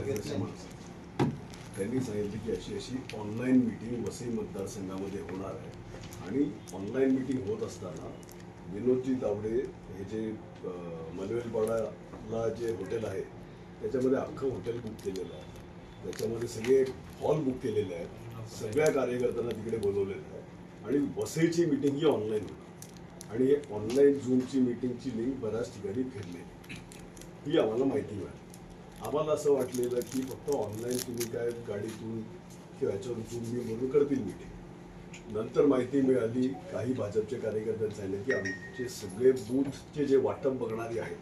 माणसं त्यांनी सांगितलं की अशी अशी ऑनलाईन मिटिंग वसई मतदारसंघामध्ये होणार आहे. आणि ऑनलाईन मिटिंग होत असताना विनोदजी तावडे हे जे अं, मलवेलपाडाला जे हॉटेल आहे त्याच्यामध्ये अख्खं हॉटेल बुक केलेलं आहे. त्याच्यामध्ये सगळे हॉल बुक केलेले आहेत. सगळ्या कार्यकर्त्यांना तिकडे बोलवलेलं आहे. आणि वसईची मिटिंग ही ऑनलाईन होणार. आणि हे ऑनलाईन झूमची मिटिंगची लिंक बऱ्याच ठिकाणी फिरलेली. ही आम्हाला माहिती मिळाली. आम्हाला असं वाटलेलं की फक्त ऑनलाईन तुम्ही काय गाडीतून किंवा याच्यावरून तुम्ही म्हणून करतील मीटिंग. नंतर माहिती मिळाली काही भाजपचे कार्यकर्त्यांनी झाले की आमचे सगळे बूथचे जे वाटप बघणारे आहेत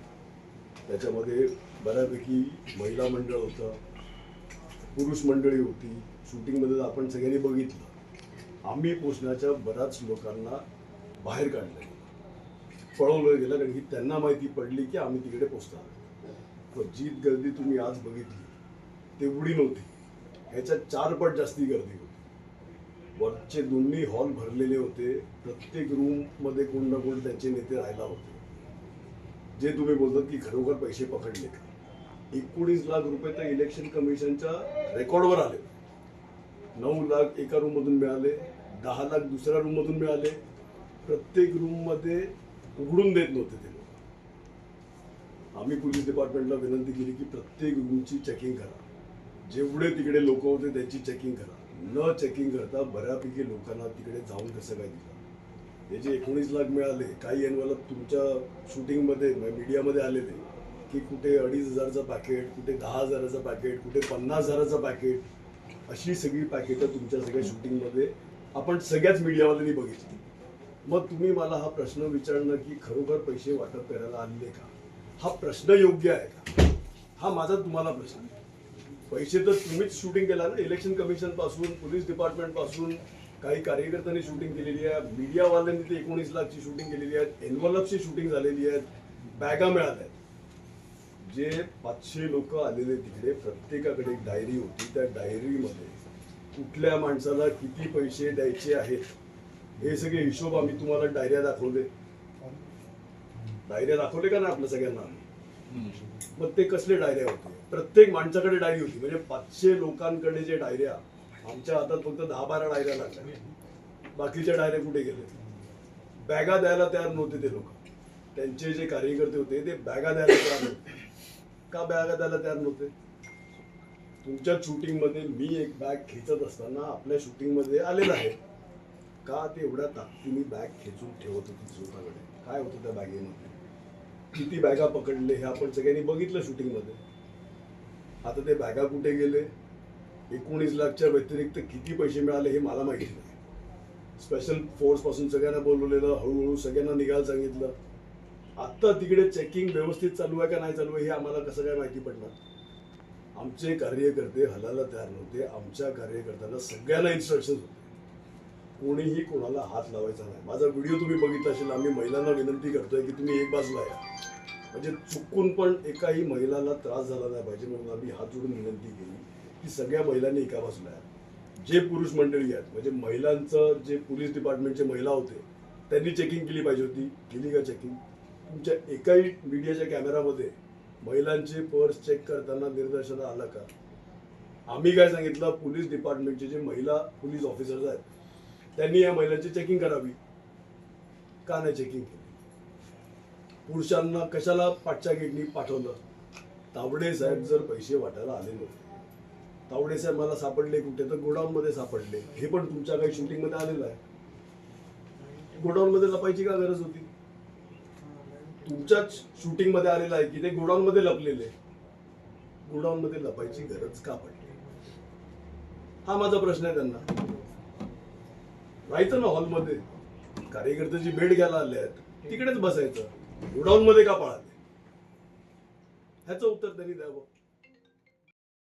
त्याच्यामध्ये बऱ्यापैकी महिला मंडळ होतं पुरुष मंडळी होती शूटिंगमध्ये आपण सगळ्यांनी बघितलं. आम्ही पोचण्याच्या बऱ्याच लोकांना बाहेर काढलं. पळवलं गेलं कारण की त्यांना माहिती पडली की आम्ही तिकडे पोचणार पण गर्दी तुम्ही आज बघितली. तेवढी नव्हती. ह्याच्या चार पट जास्ती गर्दी होती. वरचे दोन्ही हॉल भरलेले होते. प्रत्येक रूममध्ये कोण ना कोण त्यांचे नेते राहायला होते. जे तुम्ही बोलतात की खरोखर पैसे पकडले. एकोणीस लाख रुपये तर इलेक्शन कमिशनच्या रेकॉर्डवर आले. नऊ लाख एका रूम मधून मिळाले. दहा लाख दुसऱ्या रूम मधून मिळाले. प्रत्येक रूममध्ये उघडून देत नव्हते ते आम्ही पोलीस डिपार्टमेंटला विनंती केली की प्रत्येक रूमची चेकिंग करा. जेवढे तिकडे लोक होते त्यांची चेकिंग करा. न चेकिंग करता बऱ्यापैकी लोकांना तिकडे जाऊन कसं काय दिलं? हे जे एकोणीस लाख मिळाले काही एनवाला तुमच्या शूटिंगमध्ये मीडियामध्ये म्हणजे आलेले की कुठे अडीच हजारचं पॅकेट कुठे दहा हजाराचं पॅकेट कुठे पन्नास हजाराचं पॅकेट अशी सगळी पॅकेटं तुमच्या सगळ्या शूटिंगमध्ये आपण सगळ्याच मीडियावाल्यांनी बघितली. मग तुम्ही मला हा प्रश्न विचारणं की खरोखर पैसे वाटप करायला आलेले का? हा प्रश्न योग्य आहे का? हा माझा तुम्हाला प्रश्न आहे. पैसे तर तुम्हीच शूटिंग केला ना? इलेक्शन कमिशनपासून पोलीस डिपार्टमेंटपासून काही कार्यकर्त्यांनी शूटिंग केलेली आहे. मीडियावाल्यांनी ते एकोणीस लाखची शूटिंग केलेली आहे. एनवलपची शूटिंग झालेली आहेत. बॅगा मिळाल्या आहेत. जे पाचशे लोक आलेले तिकडे प्रत्येकाकडे एक डायरी होती. त्या डायरीमध्ये कुठल्या माणसाला किती पैसे द्यायचे आहेत हे सगळे हिशोब आम्ही तुम्हाला डायऱ्या दाखवले. डायऱ्या दाखवले का ना आपल्या सगळ्यांना? मग ते कसले डायऱ्या होते? प्रत्येक माणसाकडे डायरी होती. म्हणजे पाचशे लोकांकडे जे डायऱ्या आमच्या हातात फक्त दहा बारा डायऱ्या लागल्या. बाकीच्या डायऱ्या कुठे गेले? बॅगा द्यायला तयार नव्हते ते लोक. त्यांचे जे कार्यकर्ते होते ते बॅगा द्यायला तयार नव्हते. का बॅगा द्यायला तयार नव्हते? तुमच्या शूटिंगमध्ये मी एक बॅग खेचत असताना आपल्या शूटिंगमध्ये आलेला आहे. का ते एवढ्या ताकदीने बॅग खेचून ठेवत होती स्वतःकडे? काय होतं त्या बॅगेमध्ये? किती बॅगा पकडले हे आपण सगळ्यांनी बघितलं शूटिंगमध्ये. आता ते बॅगा कुठे गेले? एकोणीस लाखच्या व्यतिरिक्त किती पैसे मिळाले हे मला माहिती नाही. स्पेशल फोर्सपासून सगळ्यांना बोलवलेलं हळूहळू सगळ्यांना निघायला सांगितलं. आत्ता तिकडे चेकिंग व्यवस्थित चालू आहे का नाही चालू आहे हे आम्हाला कसं काय माहिती पडणार? आमचे कार्यकर्ते हलायला तयार नव्हते. आमच्या कार्यकर्त्यांना सगळ्यांना इन्स्ट्रक्शन होते. कोणीही कोणाला हात लावायचा नाही. माझा व्हिडिओ तुम्ही बघितला असेल आम्ही महिलांना विनंती करतोय की तुम्ही एक बाजूला या. म्हणजे चुकून पण एकाही महिलाला त्रास झाला नाही पाहिजे म्हणून आम्ही हात जोडून विनंती केली की सगळ्या महिलांनी एका बाजूला या. जे पुरुष मंडळी आहेत म्हणजे महिलांचं जे पोलीस डिपार्टमेंटचे महिला होते त्यांनी चेकिंग केली पाहिजे होती. केली का चेकिंग तुमच्या एकाही मीडियाच्या कॅमेरामध्ये महिलांचे पर्स चेक करताना निदर्शनं आलं का? आम्ही काय सांगितलं? पोलीस डिपार्टमेंटचे जे महिला पोलीस ऑफिसर्स आहेत त्यांनी या महिलांची चेकिंग करावी. का नाही चेकिंग केली पुरुषांना कशाला पाठच्या गेटनी पाठवलं? तावडे साहेब जर पैसे वाटायला आले नव्हते. तावडे साहेब मला सापडले कुठे? तर गोडाऊनमध्ये सापडले. हे पण तुमच्या काही शूटिंगमध्ये आलेलं आहे. गोडाऊनमध्ये लपायची का गरज होती? तुमच्याच शूटिंगमध्ये आलेलं आहे की ते गोडाऊनमध्ये लपलेले? गोडाऊनमध्ये लपायची गरज का पडली? हा माझा प्रश्न आहे त्यांना. राहायचं ना हॉलमध्ये. कार्यकर्त्याची भेट घ्यायला आले आहेत. तिकडेच बसायचं. गोडाऊन मध्ये का पळाले? ह्याचं उत्तर त्यांनी द्यावं.